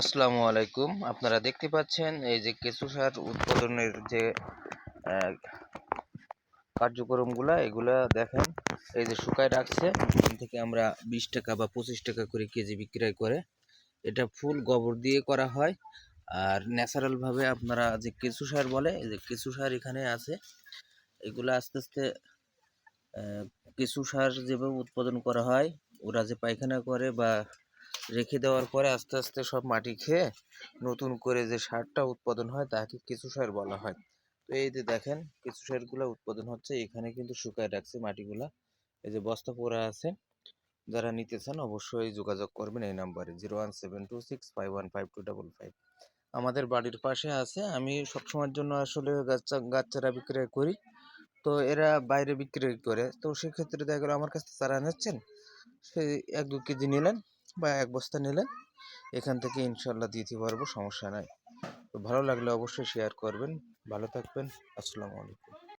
আসসালামু আলাইকুম। আপনারা দেখতে পাচ্ছেন এই যে কেঁচু সার উৎপাদনের যে কার্যক্রমগুলা, এগুলা দেখেন। এই যে শুকায় রাখছে, এখান থেকে আমরা বিশ টাকা বা পঁচিশ টাকা করে কেজি বিক্রয় করে এটা ফুল গোবর দিয়ে করা হয়। আর ন্যাচারালভাবে আপনারা যে কেঁচু সার বলে, এই যে কেঁচু সার এখানে আছে। এগুলো আস্তে আস্তে কেঁচু সার যেভাবে উৎপাদন করা হয়, ওরা যে পায়খানা করে বা রেখে দেওয়ার পরে আস্তে আস্তে সব মাটি খেয়ে নতুন করে যে সারটা উৎপাদন হয় তাকে কেঁচু সার বলা হয়। তো এই যে দেখেন কেঁচু সারগুলো উৎপাদন হচ্ছে। এখানে কিন্তু শুকায় রাখছে মাটিগুলা। এই যে বস্তা পড়া আছে। যারা নিতে চান অবশ্যই যোগাযোগ করবেন এই নাম্বারে, zero one seven two six five one five two double five. আমাদের বাড়ির পাশে আছে। আমি সবসময়ের জন্য আসলে গাছ গাছ চারা বিক্রয় করি। তো এরা বাইরে বিক্রয় করে। তো সেক্ষেত্রে দেখা গেলো, আমার কাছ থেকে চারা নিচ্ছেন। সেই এক দু কেজি নিলেন। বা এক বস্তা নিলে এখান থেকে ইনশাল্লাহ দিতে পারব সমস্যা নাই। তো ভালো লাগলে অবশ্যই শেয়ার করবেন। ভালো থাকবেন। আসসালামু আলাইকুম।